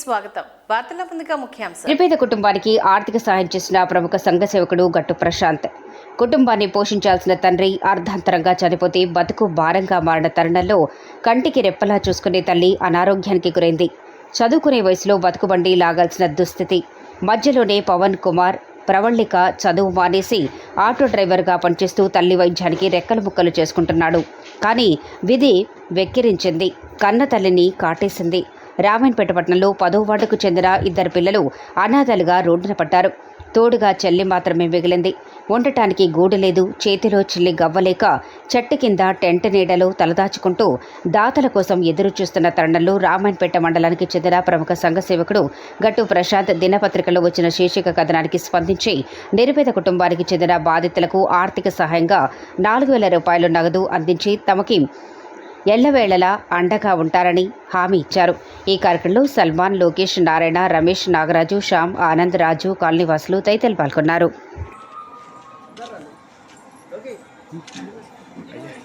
స్వాగతం. వార్తల ముందుగా కుటుంబానికి ఆర్థిక సహాయం చేసిన ప్రముఖ సంఘ సేవకుడు గట్టు ప్రశాంత్. కుటుంబాన్ని పోషించాల్సిన తండ్రి అర్ధాంతరంగా చనిపోతే బతుకు భారంగా మారిన తరుణంలో కంటికి రెప్పలా చూసుకునే తల్లి అనారోగ్యానికి గురైంది. చదువుకునే వయసులో బతుకుబండి లాగాల్సిన దుస్థితి. మధ్యలోనే పవన్ కుమార్ ప్రవళిక చదువు మానేసి ఆటో డ్రైవర్గా పనిచేస్తూ తల్లి వైద్యానికి రెక్కలు ముక్కలు చేసుకుంటున్నాడు. కానీ విధి వెక్కిరించింది. కన్న తల్లిని కాటేసింది. రామాయణపేట పట్టణంలో పదో వార్డుకు చెందిన ఇద్దరు పిల్లలు అనాథలుగా రోడ్డున పడ్డారు. తోడుగా చెల్లి మాత్రమే మిగిలింది. ఉండటానికి గూడు లేదు. చేతిలో చిల్లి గవ్వలేక చెట్టు కింద టెంట్ నీడలో తలదాచుకుంటూ దాతల కోసం ఎదురు చూస్తున్న తరుణంలో రామాయణపేట మండలానికి చెందిన ప్రముఖ సంఘ సేవకుడు గట్టు ప్రశాంత్ దినపత్రికలో వచ్చిన శీర్షిక కథనానికి స్పందించి నిరుపేద కుటుంబానికి చెందిన బాధితులకు ఆర్థిక సహాయంగా నాలుగు వేల రూపాయలు నగదు అందించి తమకి ఎల్లవేళలా అండగా ఉంటారని హామీ ఇచ్చారు. ఈ కార్యక్రమంలో సల్మాన్ లోకేష్ నారాయణ రమేష్ నాగరాజు శ్యామ్ ఆనంద్ రాజు కాలనీవాసులు తదితరులు పాల్గొన్నారు.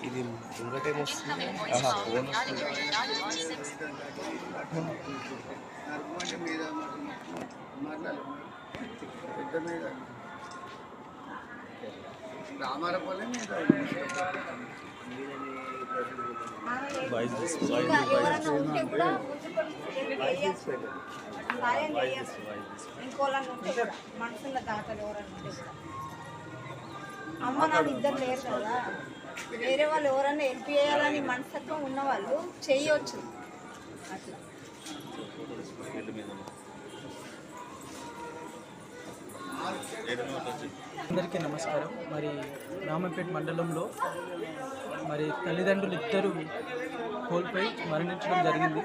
ఇది ముంగటేం ఫోన్ మనసున్న దాతలు ఎవరన్నా అమ్మ నాన్న ఇద్దరు లేరు కదా వేరే వాళ్ళు ఎవరన్నా హెల్ప్ చేయాలని మనస్తత్వం ఉన్న వాళ్ళు చేయొచ్చు అట్లా వీళ్ళ మీద ఉంది. ఏడు నోట్ వచ్చింది. అందరికీ నమస్కారం మరి రామంపేట మండలంలో మరి తల్లిదండ్రులు ఇద్దరు కోల్పోయి మరణించడం జరిగింది.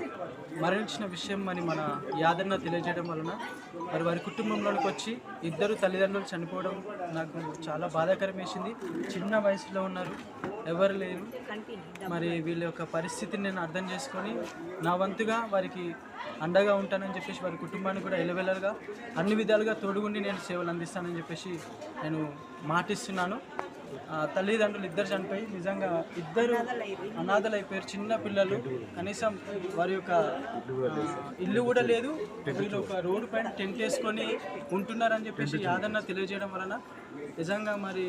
మరణించిన విషయం మరి మన యాదన్న తెలియజేయడం వలన మరి వారి కుటుంబంలోనికి వచ్చి ఇద్దరు తల్లిదండ్రులు చనిపోవడం నాకు చాలా బాధాకరం వేసింది. చిన్న వయసులో ఉన్నారు. ఎవరు లేరు. మరి వీళ్ళ యొక్క పరిస్థితిని నేను అర్థం చేసుకొని నా వంతుగా వారికి అండగా ఉంటానని చెప్పేసి వారి కుటుంబాన్ని కూడా ఎలవెలలుగా అన్ని విధాలుగా తోడుగుండి నేను సేవలు అందిస్తానని చెప్పేసి నేను మాటిస్తున్నాను. తల్లిదండ్రులు ఇద్దరు చనిపోయి నిజంగా ఇద్దరు అనాథలు అయిపోయారు చిన్న పిల్లలు కనీసం వారి యొక్క ఇల్లు కూడా లేదు. వీళ్ళు ఒక రోడ్డు పైన టెంట్ వేసుకొని ఉంటున్నారని చెప్పేసి యాదన్న తెలియజేయడం వలన నిజంగా మరి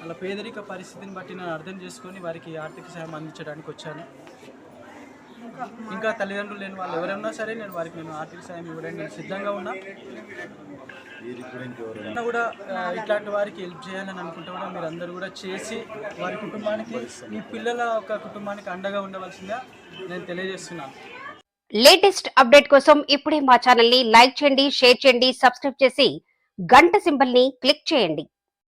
వాళ్ళ పేదరిక పరిస్థితిని బట్టి నేను అర్థం చేసుకొని వారికి ఆర్థిక సాయం అందించడానికి వచ్చాను. ఇంకా తల్లిదండ్రులు లేని వాళ్ళు ఎవరైనా సరే నేను వారికి నేను ఆర్థిక సాయం ఇవ్వడానికి నేను సిద్ధంగా ఉన్నా. కూడా ఇట్లాంటి వారికి హెల్ప్ చేయాలని అనుకుంటే కూడా మీరు అందరూ కూడా చేసి వారి కుటుంబానికి మీ పిల్లల ఒక కుటుంబానికి అండగా ఉండవలసిందిగా నేను తెలియజేస్తున్నాను. లేటెస్ట్ అప్డేట్ కోసం ఇప్పుడే మా ఛానల్ని లైక్ చేయండి షేర్ చేయండి సబ్స్క్రైబ్ చేసి గంట సింబల్ని క్లిక్ చేయండి.